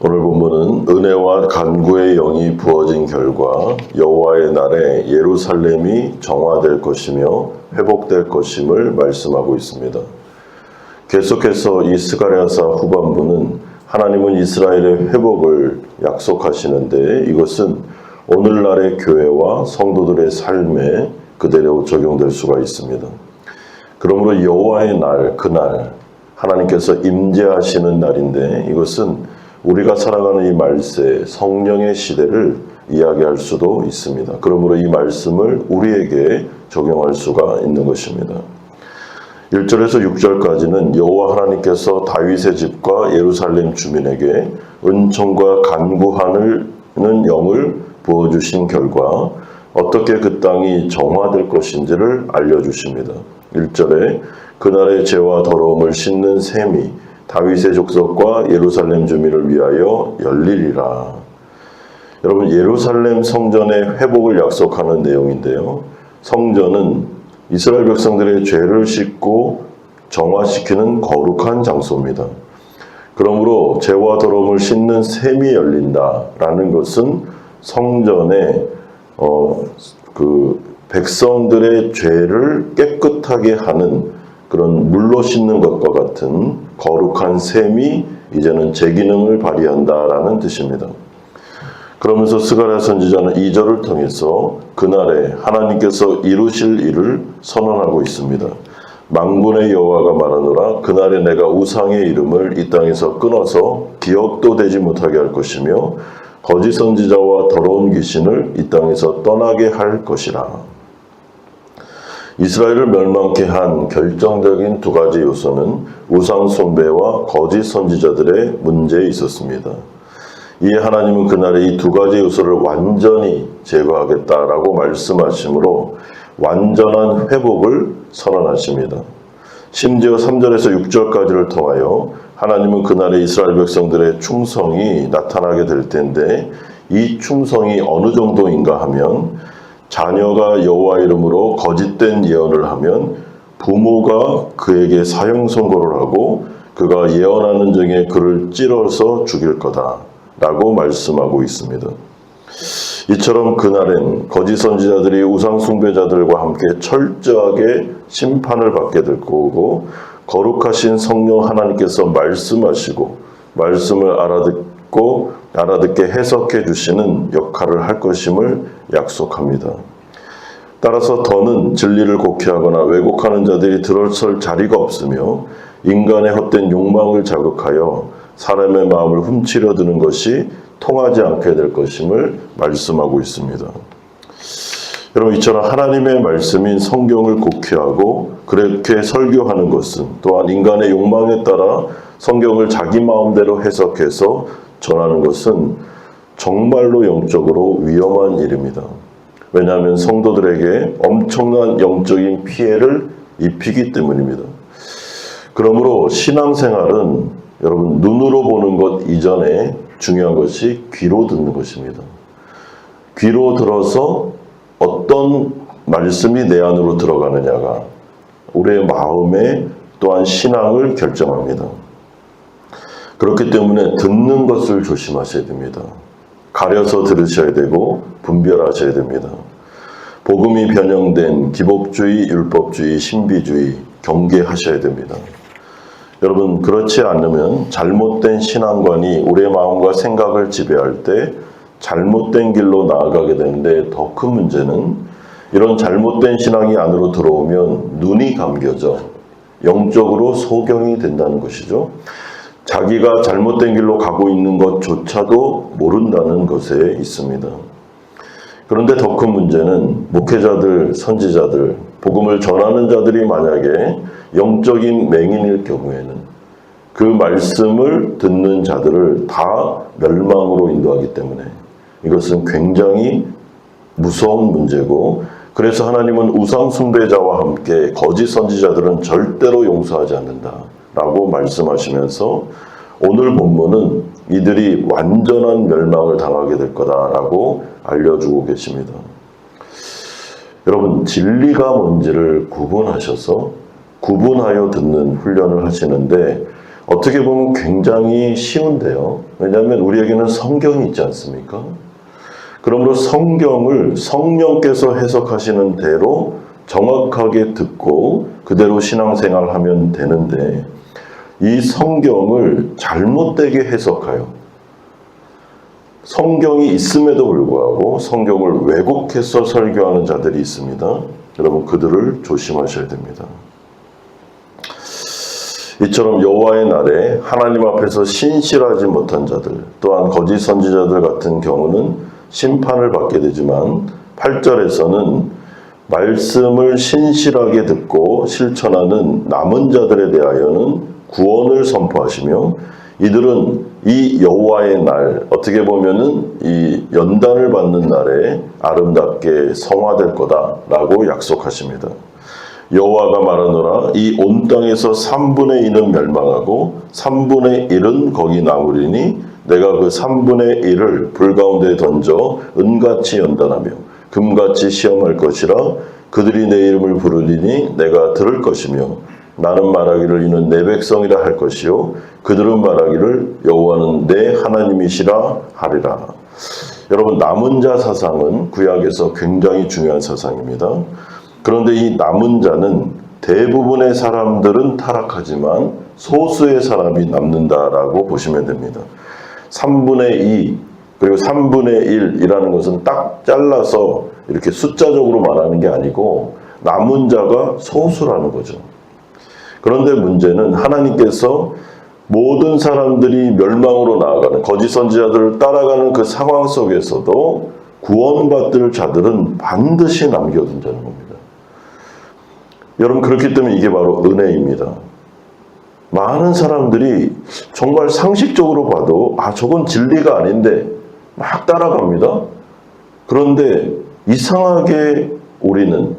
오늘 본문은 은혜와 간구의 영이 부어진 결과 여호와의 날에 예루살렘이 정화될 것이며 회복될 것임을 말씀하고 있습니다. 계속해서 이 스가랴서 후반부는 하나님은 이스라엘의 회복을 약속하시는데 이것은 오늘날의 교회와 성도들의 삶에 그대로 적용될 수가 있습니다. 그러므로 여호와의 날 그날 하나님께서 임재하시는 날인데 이것은 우리가 살아가는 이 말세 성령의 시대를 이야기할 수도 있습니다. 그러므로 이 말씀을 우리에게 적용할 수가 있는 것입니다. 1절에서 6절까지는 여호와 하나님께서 다윗의 집과 예루살렘 주민에게 은총과 간구하는 영을 부어 주신 결과 어떻게 그 땅이 정화될 것인지를 알려 주십니다. 1절에 그날의 죄와 더러움을 씻는 셈이 다윗의 족속과 예루살렘 주민을 위하여 열리리라. 여러분 예루살렘 성전의 회복을 약속하는 내용인데요. 성전은 이스라엘 백성들의 죄를 씻고 정화시키는 거룩한 장소입니다. 그러므로 죄와 더러움을 씻는 셈이 열린다라는 것은 성전에 어, 그 백성들의 죄를 깨끗하게 하는 그런 물로 씻는 것과 같은 거룩한 셈이 이제는 제 기능을 발휘한다라는 뜻입니다. 그러면서 스가랴 선지자는 2절을 통해서 그날에 하나님께서 이루실 일을 선언하고 있습니다. 망군의 여호와가 말하노라 그날에 내가 우상의 이름을 이 땅에서 끊어서 기억도 되지 못하게 할 것이며 거짓 선지자와 더러운 귀신을 이 땅에서 떠나게 할 것이라. 이스라엘을 멸망케 한 결정적인 두 가지 요소는 우상 숭배와 거짓 선지자들의 문제에 있었습니다. 이에 하나님은 그날에 이 두 가지 요소를 완전히 제거하겠다라고 말씀하시므로 완전한 회복을 선언하십니다. 심지어 3절에서 6절까지를 통하여 하나님은 그날에 이스라엘 백성들의 충성이 나타나게 될 텐데 이 충성이 어느 정도인가 하면 자녀가 여호와 이름으로 거짓된 예언을 하면 부모가 그에게 사형 선고를 하고 그가 예언하는 중에 그를 찔러서 죽일 거다라고 말씀하고 있습니다. 이처럼 그날엔 거짓 선지자들이 우상 숭배자들과 함께 철저하게 심판을 받게 될 거고 거룩하신 성령 하나님께서 말씀하시고 말씀을 알아듣고 알아듣게 해석해 주시는 역할을 할 것임을 약속합니다. 따라서 더는 진리를 곡해하거나 왜곡하는 자들이 들어설 자리가 없으며 인간의 헛된 욕망을 자극하여 사람의 마음을 훔치려 드는 것이 통하지 않게 될 것임을 말씀하고 있습니다. 여러분 이처럼 하나님의 말씀인 성경을 곡해하고 그렇게 설교하는 것은 또한 인간의 욕망에 따라 성경을 자기 마음대로 해석해서 전하는 것은 정말로 영적으로 위험한 일입니다. 왜냐하면 성도들에게 엄청난 영적인 피해를 입히기 때문입니다. 그러므로 신앙생활은 여러분 눈으로 보는 것 이전에 중요한 것이 귀로 듣는 것입니다. 귀로 들어서 어떤 말씀이 내 안으로 들어가느냐가 우리의 마음에 또한 신앙을 결정합니다. 그렇기 때문에 듣는 것을 조심하셔야 됩니다. 가려서 들으셔야 되고 분별하셔야 됩니다. 복음이 변형된 기복주의, 율법주의, 신비주의 경계하셔야 됩니다. 여러분 그렇지 않으면 잘못된 신앙관이 우리의 마음과 생각을 지배할 때 잘못된 길로 나아가게 되는데 더 큰 문제는 이런 잘못된 신앙이 안으로 들어오면 눈이 감겨져 영적으로 소경이 된다는 것이죠. 자기가 잘못된 길로 가고 있는 것조차도 모른다는 것에 있습니다. 그런데 더 큰 문제는 목회자들, 선지자들, 복음을 전하는 자들이 만약에 영적인 맹인일 경우에는 그 말씀을 듣는 자들을 다 멸망으로 인도하기 때문에 이것은 굉장히 무서운 문제고 그래서 하나님은 우상 숭배자와 함께 거짓 선지자들은 절대로 용서하지 않는다 라고 말씀하시면서 오늘 본문은 이들이 완전한 멸망을 당하게 될 거다라고 알려주고 계십니다. 여러분 진리가 뭔지를 구분하셔서 구분하여 듣는 훈련을 하시는데 어떻게 보면 굉장히 쉬운데요. 왜냐하면 우리에게는 성경이 있지 않습니까? 그러므로 성경을 성령께서 해석하시는 대로 정확하게 듣고 그대로 신앙생활 하면 되는데 이 성경을 잘못되게 해석하여 성경이 있음에도 불구하고 성경을 왜곡해서 설교하는 자들이 있습니다. 여러분 그들을 조심하셔야 됩니다. 이처럼 여호와의 날에 하나님 앞에서 신실하지 못한 자들 또한 거짓 선지자들 같은 경우는 심판을 받게 되지만 8절에서는 말씀을 신실하게 듣고 실천하는 남은 자들에 대하여는 구원을 선포하시며 이들은 이 여호와의 날 어떻게 보면은 이 연단을 받는 날에 아름답게 성화될 거다라고 약속하십니다. 여호와가 말하노라 이 온 땅에서 3분의 2는 멸망하고 3분의 1은 거기 남으리니 내가 그 3분의 1을 불 가운데 던져 은같이 연단하며 금같이 시험할 것이라 그들이 내 이름을 부르리니 내가 들을 것이며 나는 말하기를 이는 내 백성이라 할 것이요 그들은 말하기를 여호와는 내 하나님이시라 하리라. 여러분 남은 자 사상은 구약에서 굉장히 중요한 사상입니다. 그런데 이 남은 자는 대부분의 사람들은 타락하지만 소수의 사람이 남는다라고 보시면 됩니다. 3분의 2 그리고 3분의 1이라는 것은 딱 잘라서 이렇게 숫자적으로 말하는 게 아니고 남은 자가 소수라는 거죠. 그런데 문제는 하나님께서 모든 사람들이 멸망으로 나아가는 거짓 선지자들을 따라가는 그 상황 속에서도 구원받을 자들은 반드시 남겨둔다는 겁니다. 여러분 그렇기 때문에 이게 바로 은혜입니다. 많은 사람들이 정말 상식적으로 봐도 아 저건 진리가 아닌데 막 따라갑니다. 그런데 이상하게 우리는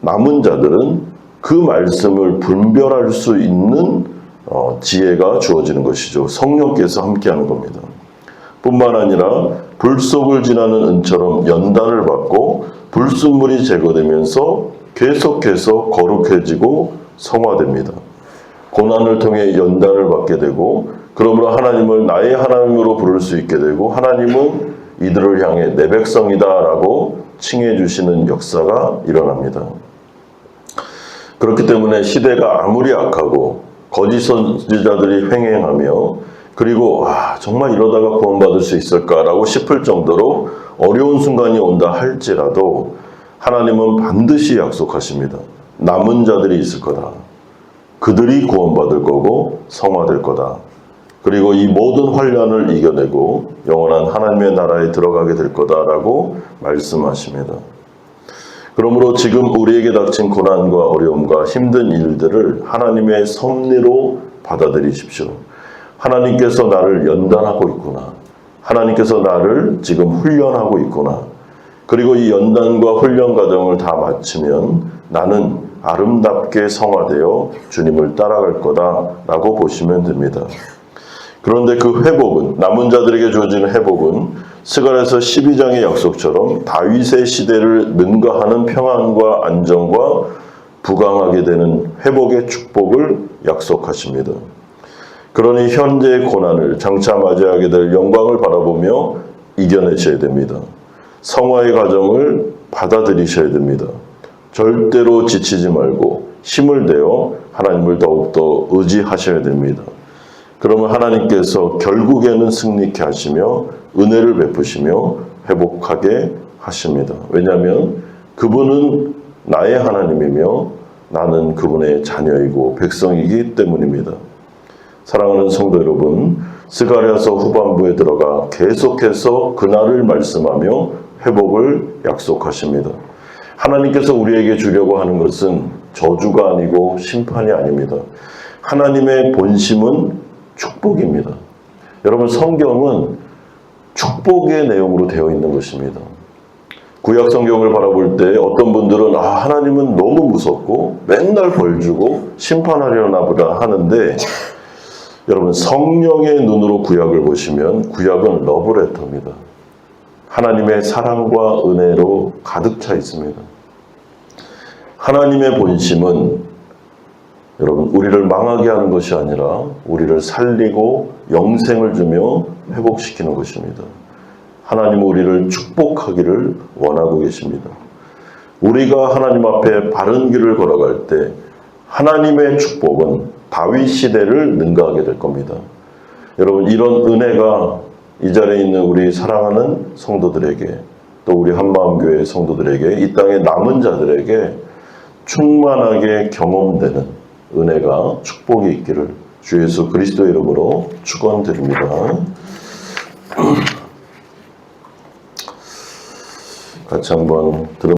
남은 자들은 그 말씀을 분별할 수 있는 어, 지혜가 주어지는 것이죠. 성령께서 함께하는 겁니다. 뿐만 아니라 불 속을 지나는 은처럼 연단을 받고 불순물이 제거되면서 계속해서 거룩해지고 성화됩니다. 고난을 통해 연단을 받게 되고 그러므로 하나님을 나의 하나님으로 부를 수 있게 되고 하나님은 이들을 향해 내 백성이다라고 칭해 주시는 역사가 일어납니다. 그렇기 때문에 시대가 아무리 악하고 거짓 선지자들이 횡행하며 그리고 아, 정말 이러다가 구원받을 수 있을까라고 싶을 정도로 어려운 순간이 온다 할지라도 하나님은 반드시 약속하십니다. 남은 자들이 있을 거다. 그들이 구원받을 거고 성화될 거다. 그리고 이 모든 환란을 이겨내고 영원한 하나님의 나라에 들어가게 될 거다라고 말씀하십니다. 그러므로 지금 우리에게 닥친 고난과 어려움과 힘든 일들을 하나님의 섭리로 받아들이십시오. 하나님께서 나를 연단하고 있구나. 하나님께서 나를 지금 훈련하고 있구나. 그리고 이 연단과 훈련 과정을 다 마치면 나는 아름답게 성화되어 주님을 따라갈 거다라고 보시면 됩니다. 그런데 그 회복은 남은 자들에게 주어지는 회복은 스가랴서 12장의 약속처럼 다윗의 시대를 능가하는 평안과 안정과 부강하게 되는 회복의 축복을 약속하십니다. 그러니 현재의 고난을 장차 맞이하게 될 영광을 바라보며 이겨내셔야 됩니다. 성화의 과정을 받아들이셔야 됩니다. 절대로 지치지 말고 힘을 내어 하나님을 더욱더 의지하셔야 됩니다. 그러면 하나님께서 결국에는 승리케 하시며 은혜를 베푸시며 회복하게 하십니다. 왜냐하면 그분은 나의 하나님이며 나는 그분의 자녀이고 백성이기 때문입니다. 사랑하는 성도 여러분, 스가랴서 후반부에 들어가 계속해서 그날을 말씀하며 회복을 약속하십니다. 하나님께서 우리에게 주려고 하는 것은 저주가 아니고 심판이 아닙니다. 하나님의 본심은 축복입니다. 여러분 성경은 축복의 내용으로 되어 있는 것입니다. 구약 성경을 바라볼 때 어떤 분들은 아 하나님은 너무 무섭고 맨날 벌 주고 심판하려나 보다 하는데 여러분 성령의 눈으로 구약을 보시면 구약은 러브레터입니다. 하나님의 사랑과 은혜로 가득 차 있습니다. 하나님의 본심은 여러분, 우리를 망하게 하는 것이 아니라 우리를 살리고 영생을 주며 회복시키는 것입니다. 하나님은 우리를 축복하기를 원하고 계십니다. 우리가 하나님 앞에 바른 길을 걸어갈 때 하나님의 축복은 다윗 시대를 능가하게 될 겁니다. 여러분 이런 은혜가 이 자리에 있는 우리 사랑하는 성도들에게 또 우리 한마음교회 성도들에게 이 땅의 남은 자들에게 충만하게 경험되는 은혜가 축복이 있기를 주 예수 그리스도 이름으로 축원드립니다. 같이 한번 들어